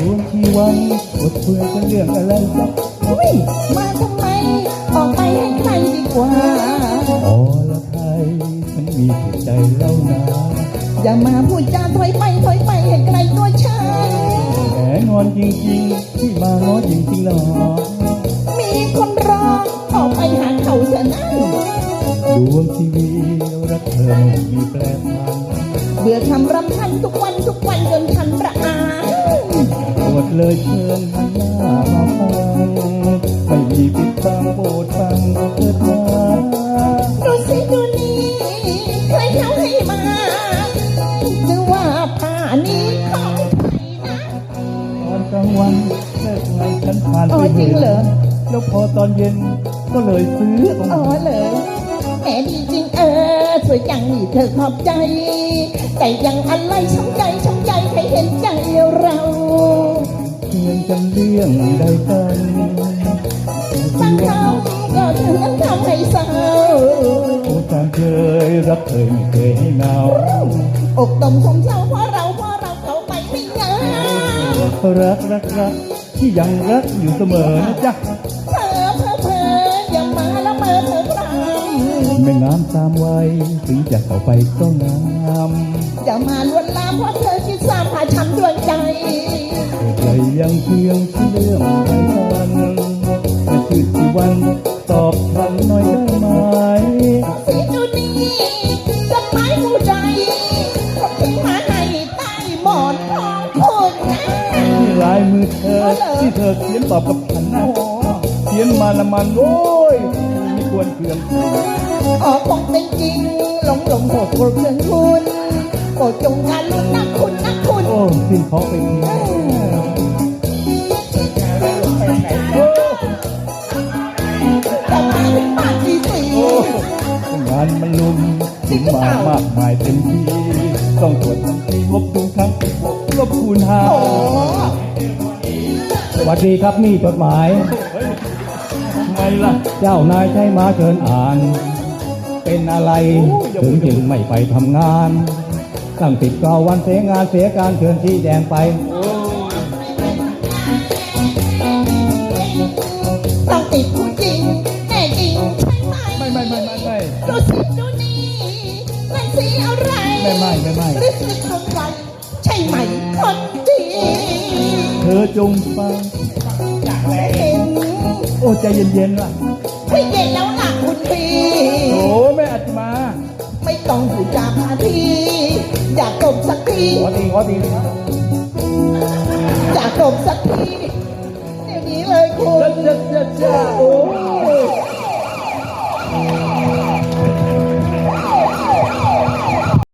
ดวงชีวันอดเพื่อกันเรื่องอะไรจ๊ะอุ้ยมาทำไม ออกไปให้ใครดีกว่าอ๋อละไทยฉันมีจิตใจเล่านาอย่ามาพูดจาถอยไปถอยไปให้ไกลตัวฉันแหนงอนจริงๆที่มาง้อจริงๆหรอมีคนรอออกไปหาเขาเถอะนั่นดวงชีวีรักเธอไม่มีแปรผันเบื่อคำรำพันทุกวันทุกวันจนฉัน เลยเชิญหันหน้ามาฟังไม่มีปิดบังโปรดฟังเถิดมาดูสิดูนี่ใครเขาให้มาหรือว่าผ้านี้ของใครนะตอนกลางวันเลิกงฉันผ่านไปอจริงเหรอแล้วพอตอนเย็นก็เลยซื้อตรงอ๋อเลยแหมดีจริงเออสวยจังนี่เธอขอบใจ แต่ยังอะไรช้ำใจช้ำใจใครเห็น กันเรื่องใดกันบางครั้งก็ถึงนั้นทำให้เศร้าโอ้จางเคยรักเคยไม่เคยให้เหงาอกตมคงเศร้าเพราะเราเพราะเราเขาไปไม่ยารักรักรักที่ยังรักอยู่เสมอนะจ๊ะเธอเธอเธออย่ามาละเมอเธอพรำไม่งามตามวัยถึงจะเข้าไปก็งามอย่ามาลวนลามเพราะเธอคิดสร้างพาช้ำ เพียงเรื่องใดกันไม่ชื่อที่วันตอบทันหน่อยได้ไหมสิดูนี่จดหมายผู้ใจผมทิ้งมาให้ใต้หมอนของคุณนะนี่ลายมือเธอที่เธอเขียนตอบกับฉันนะเขียนมาละมันโอ้ยไม่ควรเคืองออกคงเป็นจริงหลงหลงโหดโกรธเคืองคุณโปรดจงการลุ้นนักคุณนักคุณโอ้สิ้นเพราะไปที งานมันลุมถึงมามากมายเต็มที่ต้องตรวจทันทีลบคูณครั้งลบคูณหาโอ้โหสวัสดีครับนี่จดหมาย ไม่ล่ะ เจ้านายใช้มาเชิญอ่าน เป็นอะไรถึงจึงไม่ไปทำงานตั้งติดก้าวันเสียงานเสียการเชิญที่แจงไปตั้งติด ไรไม่ไม่ไม่ไม่ลิปสติกลงไปใช่ไหมคนดีเธอจงฟังเห็นโอ้ใจเย็นๆล่ะพี่เย็นแล้วล่ะคุณพี่โอ้แม่อาตมา ไม่ต้องพูดจาพาทีอยากกลมสักทีขอดีขอดีนะอยากกลมสักทีเดี๋ยวนี้เลยคุณจ้าจ้าจ้าจ้าโอ้